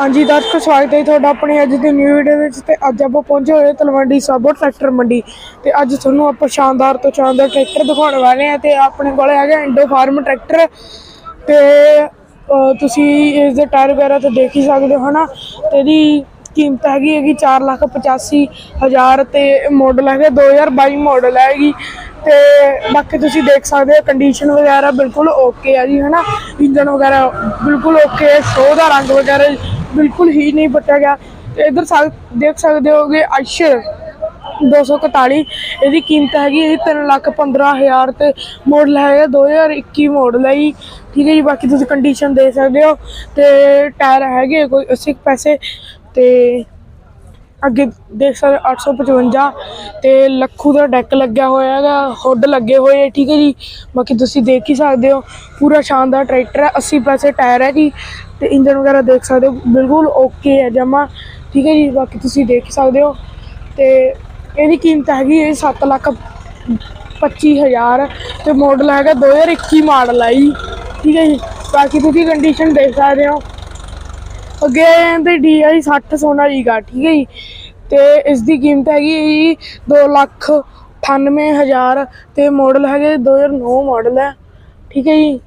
ਹਾਂਜੀ, ਦਰਸ਼ਕੋ, ਸਵਾਗਤ ਹੈ ਤੁਹਾਡਾ ਆਪਣੇ ਅੱਜ ਦੀ ਨਿਊ ਵੀਡੀਓ ਵਿੱਚ ਤੇ ਅੱਜ ਆਪਾਂ ਪਹੁੰਚੇ ਹੋਏ ਤਲਵੰਡੀ ਸਾਬੋ ਟਰੈਕਟਰ ਮੰਡੀ ਤੇ ਅੱਜ ਤੁਹਾਨੂੰ ਆਪਾਂ ਸ਼ਾਨਦਾਰ ਤੋਂ ਸ਼ਾਨਦਾਰ ਟਰੈਕਟਰ ਦਿਖਾਉਣ ਵਾਲੇ ਆ ਤੇ ਆਪਣੇ ਕੋਲ ਹੈਗਾ ਇੰਡੋ ਫਾਰਮ ਟਰੈਕਟਰ ਤੇ ਤੁਸੀਂ ਇਸ ਦੇ ਟਾਇਰ ਵਗੈਰਾ ਤਾਂ ਦੇਖ ਹੀ ਸਕਦੇ ਹੋ, ਹਨਾ? ਤੇ ਇਹਦੀ ਕੀਮਤ ਹੈਗੀ ਹੈਗੀ 485000 ਤੇ ਮਾਡਲ ਹੈਗਾ 2022 ਮਾਡਲ ਹੈਗੀ। ਤੇ ਬਾਕੀ ਤੁਸੀਂ ਦੇਖ ਸਕਦੇ ਹੋ ਕੰਡੀਸ਼ਨ ਵਗੈਰਾ ਬਿਲਕੁਲ ਓਕੇ ਆ ਜੀ, ਹਨਾ? ਇੰਜਨ ਵਗੈਰਾ ਬਿਲਕੁਲ ਓਕੇ ਹੈ ਸ਼ੋ ਦਾ ਰੰਗ ਵਗੈਰਾ ਬਿਲਕੁਲ ਹੀ ਨਹੀਂ ਪੱਟਿਆ ਗਿਆ। ਤੇ ਇਧਰ ਦੇਖ ਸਕਦੇ ਹੋਗੇ ਅਸ਼ਰ 241 ਇਹਦੀ ਕੀਮਤ ਹੈਗੀ ਹੈ 3 ਲੱਖ 15000 ਤੇ ਮਾਡਲ ਹੈਗਾ 2021 ਮਾਡਲ ਹੈ ਜੀ। ਠੀਕ ਹੈ ਜੀ, ਬਾਕੀ ਤੁਸੀਂ ਕੰਡੀਸ਼ਨ ਦੇ ਸਕਦੇ ਹੋ। ਤੇ ਟਾਇਰ ਹੈਗੇ ਕੋਈ 80 ਪੈਸੇ ਤੇ ਅੱਗੇ ਦੇਖ ਸਕਦੇ ਹੋ 855 ਤੇ ਲੱਖੂ ਦਾ ਡੈਕ ਲੱਗਿਆ ਹੋਇਆ ਹੈਗਾ ਹੁੱਡ ਲੱਗੇ ਹੋਏ ਠੀਕ ਹੈ ਜੀ। ਬਾਕੀ ਤੁਸੀਂ ਦੇਖ ਹੀ ਸਕਦੇ ਹੋ, ਪੂਰਾ ਸ਼ਾਨਦਾਰ ਟਰੈਕਟਰ ਹੈ 80 ਪੈਸੇ ਟਾਇਰ ਹੈ ਜੀ ਤੇ ਇੰਜਨ ਵਗੈਰਾ ਦੇਖ ਸਕਦੇ ਹੋ, ਬਿਲਕੁਲ ਓਕੇ ਹੈ ਜਮਾ, ਠੀਕ ਹੈ ਜੀ। ਬਾਕੀ ਤੁਸੀਂ ਦੇਖ ਹੀ ਸਕਦੇ ਹੋ ਤੇ ਇਹਦੀ ਕੀਮਤ ਹੈਗੀ ਇਹ 7 ਲੱਖ 25000 ਤੇ ਮਾਡਲ ਹੈਗਾ 2021 ਮਾਡਲ ਹੈ ਜੀ, ਠੀਕ ਹੈ ਜੀ। ਬਾਕੀ ਤੁਸੀਂ ਕੰਡੀਸ਼ਨ ਦੇਖ ਸਕਦੇ ਹੋ। ਅੱਗੇ ਆ ਜਾਂਦੇ DI 60 ਸੋਨਾਲੀਕਾ ਠੀਕ ਹੈ ਜੀ। ਤੇ ਇਸ ਦੀ ਕੀਮਤ ਹੈਗੀ ਜੀ 2 ਲੱਖ 98000 ਤੇ ਮਾਡਲ ਹੈਗੇ 2009 ਮਾਡਲ ਹੈ, ਠੀਕ ਹੈ ਜੀ।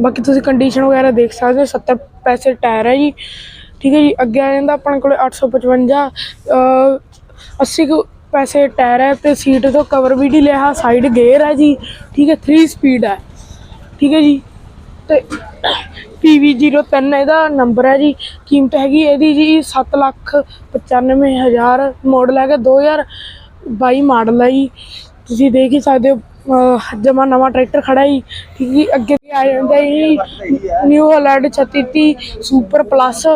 ਬਾਕੀ ਤੁਸੀਂ ਕੰਡੀਸ਼ਨ ਵਗੈਰਾ ਦੇਖ ਸਕਦੇ ਹੋ 70 ਪੈਸੇ ਟਾਇਰ ਹੈ ਜੀ, ਠੀਕ ਹੈ ਜੀ। ਅੱਗੇ ਆ ਜਾਂਦਾ ਆਪਣੇ ਕੋਲੇ 855 ਅ 80 ਕੁ ਪੈਸੇ ਟਾਇਰ ਹੈ ਤੇ ਸੀਟ ਤੋਂ ਕਵਰ ਵੀ ਨਹੀਂ ਲਿਆ ਸਾਈਡ ਗੇਅਰ ਹੈ ਜੀ, ਠੀਕ ਹੈ 3 ਸਪੀਡ ਹੈ, ਠੀਕ ਹੈ ਜੀ। ਤੇ PV03 ਇਹਦਾ ਨੰਬਰ ਹੈ ਜੀ। ਕੀਮਤ ਹੈਗੀ ਇਹਦੀ ਜੀ 7 ਲੱਖ 95000 ਮਾਡਲ ਹੈਗਾ 2022 ਮਾਡਲ ਹੈ ਜੀ। ਤੁਸੀਂ ਦੇਖ ਹੀ ਸਕਦੇ ਹੋ ਜਮਾ ਨਵਾਂ ਟਰੈਕਟਰ ਖੜਾ ਜੀ ਠੀਕ ਹੈ ਅੱਗੇ ਵੀ ਆ ਜਾਂਦਾ ਜੀ ਨਿਊ ਹਾਲੈਂਡ 3630 ਸੁਪਰ ਪਲੱਸ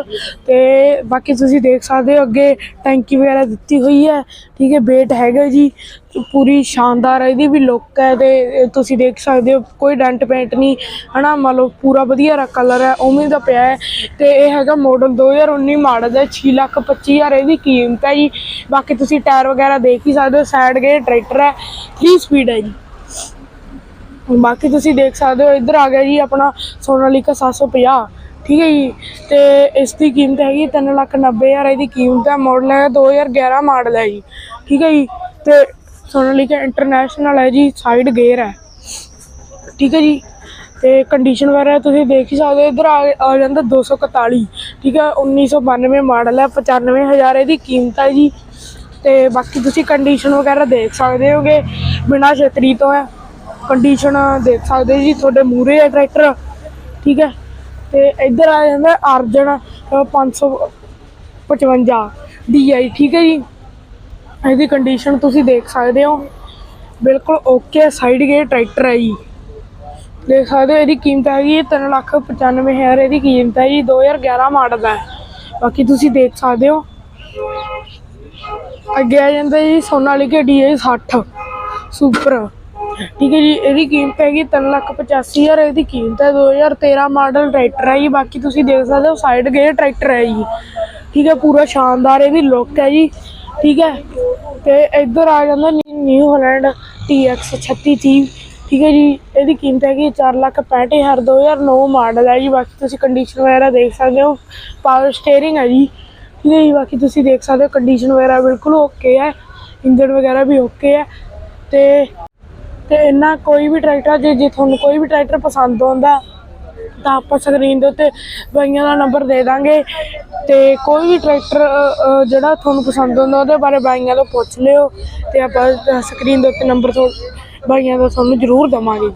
ਤੇ ਬਾਕੀ ਤੁਸੀਂ ਦੇਖ ਸਕਦੇ ਹੋ ਅੱਗੇ ਟੈਂਕੀ ਵਗੈਰਾ ਦਿੱਤੀ ਹੋਈ ਹੈ, ਠੀਕ ਹੈ ਵੇਟ ਹੈਗਾ ਜੀ, ਪੂਰੀ ਸ਼ਾਨਦਾਰ ਹੈ, ਇਹਦੀ ਵੀ ਲੁੱਕ ਹੈ ਤੇ ਤੁਸੀਂ ਦੇਖ ਸਕਦੇ ਹੋ, ਕੋਈ ਡੈਂਟ ਪੇਂਟ ਨਹੀਂ, ਹਨਾ, ਮੰਨ ਲਓ ਪੂਰਾ ਵਧੀਆ ਕਲਰ ਹੈ, ਉਵੇਂ ਦਾ ਪਿਆ ਹੈ ਤੇ ਇਹ ਹੈਗਾ ਮਾਡਲ 2019 ਮਾਡਲ ਹੈ 6 ਲੱਖ 25000 ਇਹਦੀ ਕੀਮਤ ਹੈ ਜੀ, ਬਾਕੀ ਤੁਸੀਂ ਟਾਇਰ ਵਗੈਰਾ ਦੇਖ ਹੀ ਸਕਦੇ ਹੋ ਸਾਈਡ ਗੇਅਰ ਟਰੈਕਟਰ ਹੈ 3 ਸਪੀਡ ਹੈ ਜੀ। ਬਾਕੀ ਤੁਸੀਂ ਦੇਖ ਸਕਦੇ ਹੋ, ਇੱਧਰ ਆ ਗਿਆ ਜੀ ਆਪਣਾ ਸੋਨਾਲੀਕਾ 750 ਠੀਕ ਹੈ ਜੀ। ਤੇ ਇਸ ਦੀ ਕੀਮਤ ਹੈਗੀ 390000 ਇਹਦੀ ਕੀਮਤ ਹੈ ਮਾਡਲ ਹੈ 2011 ਮਾਡਲ ਹੈ ਜੀ, ਠੀਕ ਹੈ ਜੀ। ਤੇ ਸੋਨਾਲੀਕਾ ਇੰਟਰਨੈਸ਼ਨਲ ਹੈ ਜੀ ਸਾਈਡ ਗੇਅਰ ਹੈ, ਠੀਕ ਹੈ ਜੀ। ਤੇ ਕੰਡੀਸ਼ਨ ਵਗੈਰਾ ਤੁਸੀਂ ਦੇਖ ਹੀ ਸਕਦੇ ਹੋ, ਇੱਧਰ ਆ ਆ ਜਾਂਦਾ 241 ਠੀਕ ਹੈ 1992 ਮਾਡਲ ਹੈ 95000 ਇਹਦੀ ਕੀਮਤ ਹੈ ਜੀ। ਤੇ ਬਾਕੀ ਤੁਸੀਂ ਕੰਡੀਸ਼ਨ ਵਗੈਰਾ ਦੇਖ ਸਕਦੇ ਹੋਗੇ, ਬਿਨਾ ਛਤਰੀ ਤੋਂ ਹੈ। ਕੰਡੀਸ਼ਨ ਦੇਖ ਸਕਦੇ ਜੀ ਤੁਹਾਡੇ ਮੂਰੇ ਹੈ ਟਰੈਕਟਰ ਠੀਕ ਹੈ? ਤੇ ਇੱਧਰ ਆ ਜਾਂਦਾ ਅਰਜਨ ਅ, 555 DI ਠੀਕ ਹੈ ਜੀ? ਇਹਦੀ ਕੰਡੀਸ਼ਨ ਤੁਸੀਂ ਦੇਖ ਸਕਦੇ ਹੋ। ਬਿਲਕੁਲ ਓਕੇ ਸਾਈਡ ਗੇਅਰ ਟਰੈਕਟਰ ਹੈ ਜੀ। ਦੇਖ ਸਕਦੇ ਹੋ ਇਹਦੀ ਕੀਮਤ ਹੈਗੀ 3 ਲੱਖ 95000 ਇਹਦੀ ਕੀਮਤ ਹੈ ਜੀ 2011 ਮਾਡਲ ਹੈ ਬਾਕੀ ਤੁਸੀਂ ਦੇਖ ਸਕਦੇ ਹੋ। ਅੱਗੇ ਆ ਜਾਂਦਾ ਜੀ ਸੋਨਾਲੀਕਾ DI 60 ਸੁਪਰ ਠੀਕ ਹੈ ਜੀ, ਇਹਦੀ ਕੀਮਤ ਹੈਗੀ 3 ਲੱਖ 85000 ਇਹਦੀ ਕੀਮਤ ਹੈ 2013 ਮਾਡਲ ਟਰੈਕਟਰ ਹੈ ਜੀ, ਬਾਕੀ ਤੁਸੀਂ ਦੇਖ ਸਕਦੇ ਹੋ ਸਾਈਡ ਗੇਅਰ ਟਰੈਕਟਰ ਹੈ ਜੀ। ਠੀਕ ਹੈ, ਪੂਰਾ ਸ਼ਾਨਦਾਰ ਇਹਦੀ ਲੁੱਕ ਹੈ ਜੀ। ਠੀਕ ਹੈ, ਤੇ ਇੱਧਰ ਆ ਜਾਂਦਾ ਨਿਊ ਹਾਲੈਂਡ TX 3630 ਠੀਕ ਹੈ ਜੀ, ਇਹਦੀ ਕੀਮਤ ਹੈਗੀ 4 ਲੱਖ 65000 2009 ਮਾਡਲ ਹੈ ਜੀ। ਬਾਕੀ ਤੁਸੀਂ ਕੰਡੀਸ਼ਨ ਵਗੈਰਾ ਦੇਖ ਸਕਦੇ ਹੋ ਪਾਵਰ ਸਟੀਅਰਿੰਗ ਹੈ ਜੀ। ਠੀਕ ਹੈ ਜੀ, ਬਾਕੀ ਤੁਸੀਂ ਦੇਖ ਸਕਦੇ ਹੋ ਕੰਡੀਸ਼ਨ ਵਗੈਰਾ ਬਿਲਕੁਲ ਓਕੇ ਹੈ ਇੰਜਨ ਵਗੈਰਾ ਵੀ ਓਕੇ ਹੈ। ਤੇ ਤੇ ਇਹਨਾਂ ਕੋਈ ਵੀ ਟਰੈਕਟਰ ਜੇ ਜੇ ਤੁਹਾਨੂੰ ਕੋਈ ਵੀ ਟਰੈਕਟਰ ਪਸੰਦ ਆਉਂਦਾ, ਤਾਂ ਆਪਾਂ ਸਕਰੀਨ ਦੇ ਉੱਤੇ ਬਾਈਆਂ ਦਾ ਨੰਬਰ ਦੇ ਦਾਂਗੇ ਤੇ ਕੋਈ ਵੀ ਟਰੈਕਟਰ ਜਿਹੜਾ ਤੁਹਾਨੂੰ ਪਸੰਦ ਆਉਂਦਾ, ਉਹਦੇ ਬਾਰੇ ਬਾਈਆਂ ਤੋਂ ਪੁੱਛ ਲਿਓ ਤੇ ਆਪਾਂ ਸਕਰੀਨ ਦੇ ਉੱਤੇ ਨੰਬਰ ਤੋਂ ਬਾਈਆਂ ਦਾ ਤੁਹਾਨੂੰ ਜ਼ਰੂਰ ਦਵਾਂਗੇ